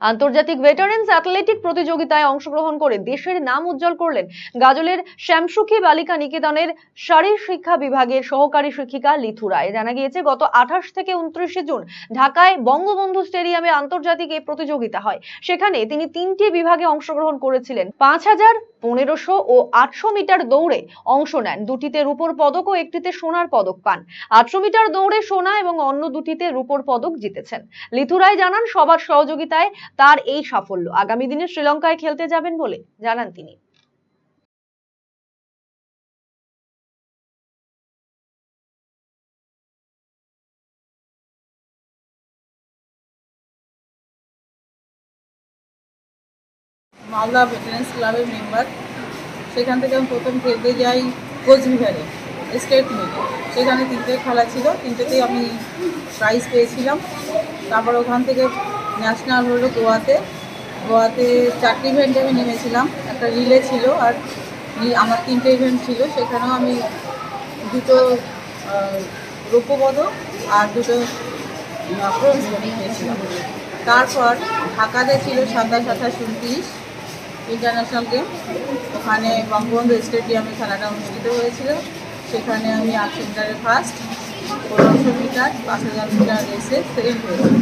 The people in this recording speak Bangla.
আন্তর্জাতিক ভেটারেন্স অ্যাথলেটিক প্রতিযোগিতায় অংশগ্রহণ করে দেশের নাম উজ্জ্বল করলেন গাজলের শ্যামসুখী বালিকা নিকেতনের শারীর শিক্ষা বিভাগের সহকারী শিক্ষিকা লিথু রায়। জানা গিয়েছে, গত আঠাশ থেকে উনত্রিশে জুন ঢাকায় বঙ্গবন্ধু স্টেডিয়ামে আন্তর্জাতিক এই প্রতিযোগিতা হয়। সেখানে তিনি তিনটি বিভাগে অংশগ্রহণ করেছিলেন। পাঁচ হাজার পনেরোশো ও আটশো মিটার দৌড়ে অংশ নেন। দুটিতে রূপোর পদক ও একটিতে সোনার পদক পান। আটশো মিটার দৌড়ে সোনা এবং অন্য দুটিতে রূপোর পদক জিতেছেন। লিথু রায় জানান, সবার সহযোগিতায় তার এই সাফল্য। আগামী দিনে শ্রীলঙ্কায় খেলতে যাবেন বলে জানান তিনি। মালদা ভেটারেন্স ক্লাবের মেম্বার সেখান থেকে আমি প্রথম খেলতে যাই কোচবিহারে স্টেট মিট সেখানে তিনটে খেলা ছিল তিনটেতেই আমি প্রাইজ পেয়েছিলাম। তারপর ওখান থেকে ন্যাশনাল হলো গোয়াতে। গোয়াতে চারটি ইভেন্টে আমি নেমেছিলাম। একটা রিলে ছিল আর আমার তিনটে ইভেন্ট ছিল। সেখানেও আমি দুটো আহ, রৌপ্য পদক আর দুটো ব্রোঞ্জ তারপর ঢাকাতে ছিল সাতাশ আঠাশ উনত্রিশ। International game. ওখানে বঙ্গবন্ধু স্টেডিয়ামে খেলাটা অনুষ্ঠিত হয়েছিল। সেখানে আমি আট সেন্টারে ফার্স্ট পনেরোশো মিটার, পাঁচ হাজার মিটার রেসে সেকেন্ড হয়েছি।